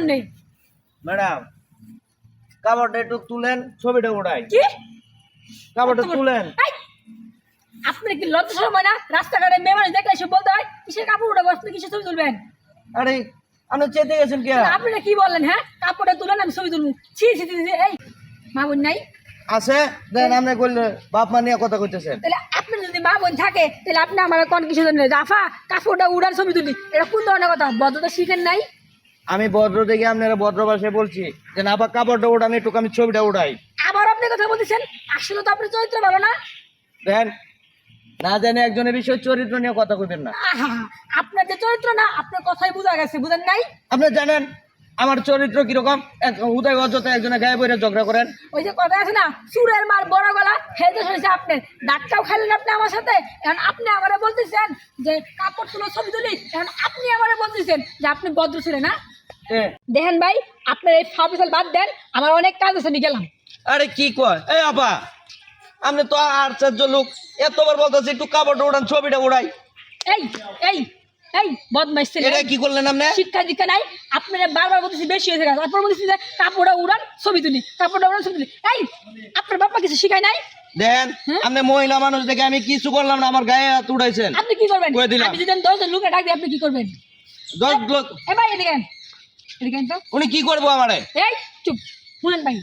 আপনি ম্যাডাম কাপড়টা একটু তুলেন ছবিটা কি? কাপড়টা তুলেন। আপনার কি লজ্জা শরম হয় না? রাস্তাঘাটে মেয়ে মানুষ দেখলে সে বলতে হয় কিসের কাপড় উঠে কিসের ছবি তুলবেন? আরে আপনি চেতে গেছেন কে? আপনারা কি বললেন হ্যাঁ? কাপড়টা তুলেন আমি ছবি তুলবো। ছি ছি এই! মা বোন নাই? আছে? দেন আপনি কইলে বাপ মা নিয়ে কথা কইতেছেন। তাহলে আপনার যদি মা বোন থাকে তাহলে আপনি আমার কোন কিছু জন্য রাফা কাপড়টা উড়ার ছবি তুলি। এটা কোন ধরনের কথা? ভদ্রতা শিখেন নাই? আমি ভদ্র দেখে আপনারা ভদ্র ভাষায় বলছি যে না আবার কাপড়টা উড়ান একটু আমি ছবিটা উড়াই আবার আপনি কথা বলতেছেন? আসলে তো আপনার চরিত্র ভালো না। দেন না জানি একজনের বিষয় চরিত্র নিয়ে কথা কইবেন না। আপনার যে চরিত্র না আপনার কথাই বোঝা গেছে বুঝেন নাই? আপনি জানেন আমার চরিত্র কীরকম? এক উদয় অযথা একজনের গায়ে বইরে ঝগড়া করেন। ওই যে কথা আছে না সুরের মার বড় গলা হেলতে শুনেছে আপনি ডাক্তাও খাইলেন আপনি আমার সাথে। এখন আপনি আমারে বলতেছেন যে কাপড় তুলো ছবি তুলি। এখন আপনি আমারে বলতেছেন যে আপনি ভদ্র ছিলেন না? দেখেন ভাই আপনার এই ফাবিসাল বাদ দেন আমার অনেক কাজ আছে আমি গেলাম। আরে কি কয়? এই আপা আপনি তো আশ্চর্য লোক এতবার বলতেছি একটু কাপড়টা উড়ান ছবিটা উড়াই। এই এই এই বদমাইশ ছেলে। এটা কি করলেন আপনি? শিক্ষা দীক্ষা নাই আপনারা বারবার বলতেছি বেশি হয়েছে গেছে তারপর বলতেছি যে কাপড়টা উড়ান ছবি তুলি কাপড়টা উড়ান ছবি তুলি। এই আপনার বাবা কিছু শিখায় নাই? দেন হ্যাঁ? আপনি মহিলা মানুষ দেখে আমি কিছু করলাম না আমার গায়ে হাত আপনি কি করবেন। আপনি যদি আমি দশজন লোকে ডাক দিই আপনি কি করবেন? দশ লোক এ ভাই উনি কি করব আমারে? এই চুপ শুনেন ভাই।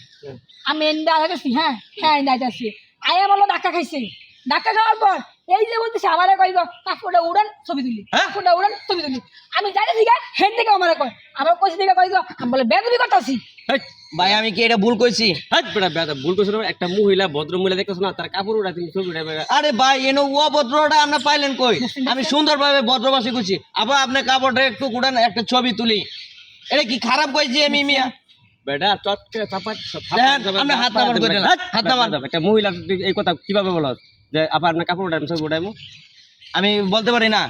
আমি এন্দা আছি হ্যাঁ? হ্যাঁ এন্দা আছি আয়া বলো ধাক্কা খাইছে। ধাক্কা খাওয়ার পর এই যে বলতেছে আমারে কই গো কাপড়টা উড়ান ছবি তুলি। হ্যাঁ? কাপড়টা উড়ান ছবি তুলি। আমি যাই দিকে হেন থেকে আমারে কয়। আমার কইছে দিকে কই গো আমি বলে বেদবি করতাছি। ভাই আমি কি এটা ভুল কইছি? হেই, বেটা, বেটা, ভুল করছ না, একটা মহিলা ভদ্র মহিলা দেখতেছো না তার কাপড় উড়া তুমি ছবি আরে ভাই এনো ও ভদ্রটা আপনি পাইলেন কই? আমি সুন্দরভাবে ভদ্রবাসী কইছি আবার আপনি কাপড়টা একটু উড়ান একটা ছবি তুলি। এটা কি খারাপ কইছি আমি মিয়া? বেটা চটকে চাপা দেখেন, হাত। হাত। একটা মহিলা এই কথা কীভাবে বলো? যে আবার কাপড় উঠাইমু আমি বলতে পারি না।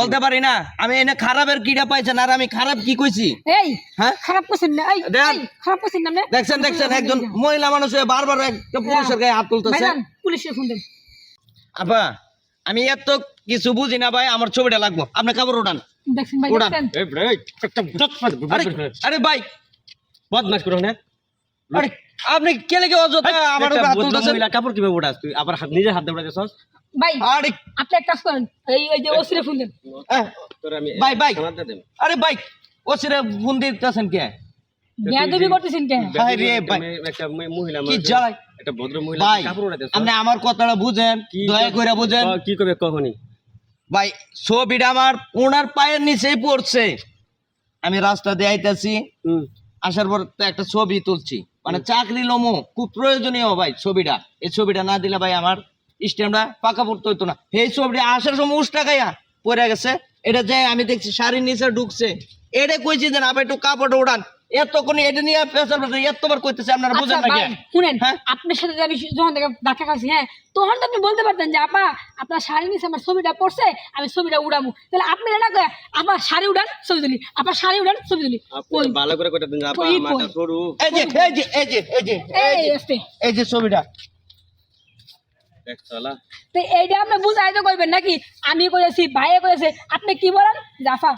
বলতে পারি না। আমি এনে খারাপের কিটা পাইছেন আর আমি খারাপ কি কইছি? এই হ্যাঁ? খারাপ করছেন না এই খারাপ করছেন না দেখছেন দেখছেন একজন মহিলা মানুষ হয়ে বারবার একটা পুরুষের গায়ে হাত তুলতেছে। পুলিশের ফোন দেন। আপা আমি এত কিছু বুঝি না ভাই আমার ছবিটা লাগবো। আপনি কাপড় উঠান। আরে ভাই। বদমাশ করো না আরে আপনি কে লেগে অযথা আমার মহিলা কাপড় কীভাবে উঠাস তুই? আবার হাত- নিজের হাত দিয়ে উঠাইতেছস ভাই আরে। আপনি এক কাজ করেন এই ওই যে ওসিরে ফোন দেন। আহ, তোর আমি ভাই, ভাই। খাবার দিয়ে দেব। আরে ভাই ও ফোন দিতেছেন কে? বেয়াদবি করতেছেন কেন ভাই রে, ভাই। একটা মহিলা কি জ্বালায়? একটা ভদ্র মহিলা কাপড় আপনি আমার কথাটা বুঝেন কি দয়া করে বুঝেন। ক- কি করবে কখনই? ভাই ছবিটা আমার ওনার পায়ের নিচেই পড়ছে। আমি রাস্তা দিয়ে আইতাছি আসার পর একটা ছবি তুলছি। মানে চাকরি লমো খুব প্রয়োজনীয় ভাই ছবিটা। এই ছবিটা না দিলে ভাই আমার স্ট্যান্ডটা পাকা পড়তে হইতো না। এই ছবিটা আসার সময় উষ্টা গাইয়া পড়ে গেছে। এটা যে আমি দেখছি শাড়ির নিচে ঢুকছে। এটা কইছি যে না একটু কাপড় উড়ান। এতক্ষণ এটা নিয়ে পেশার এতবার কইতেছে আপনারা আচ্ছা বুঝেন না কেন? শুনেন হ্যাঁ? আপনার সাথে যে আমি যখন থেকে ধাক্কা খাচ্ছি হ্যাঁ তখন তো আপনি বলতে পারতেন যে আপা আপনার শাড়ি নিচে আমার ছবিটা পড়ছে আমি ছবিটা উড়াবো তাহলে আপনি এটা কয়ে আপনার শাড়ি উড়ান ছবি তুলি। আপনার শাড়ি উড়ান ছবি তুলি। কই? ভালো করে কইটা দিন আপা মাথা সরু। এই যে এই যে এই যে এই যে এই যে আস্তে। এই যে ছবিটা। তো এইটা আপনি বুঝাইতে কইবেন নাকি? আমি কইছি ভাইয়ে কইছে আপনি কি বলেন? জাফা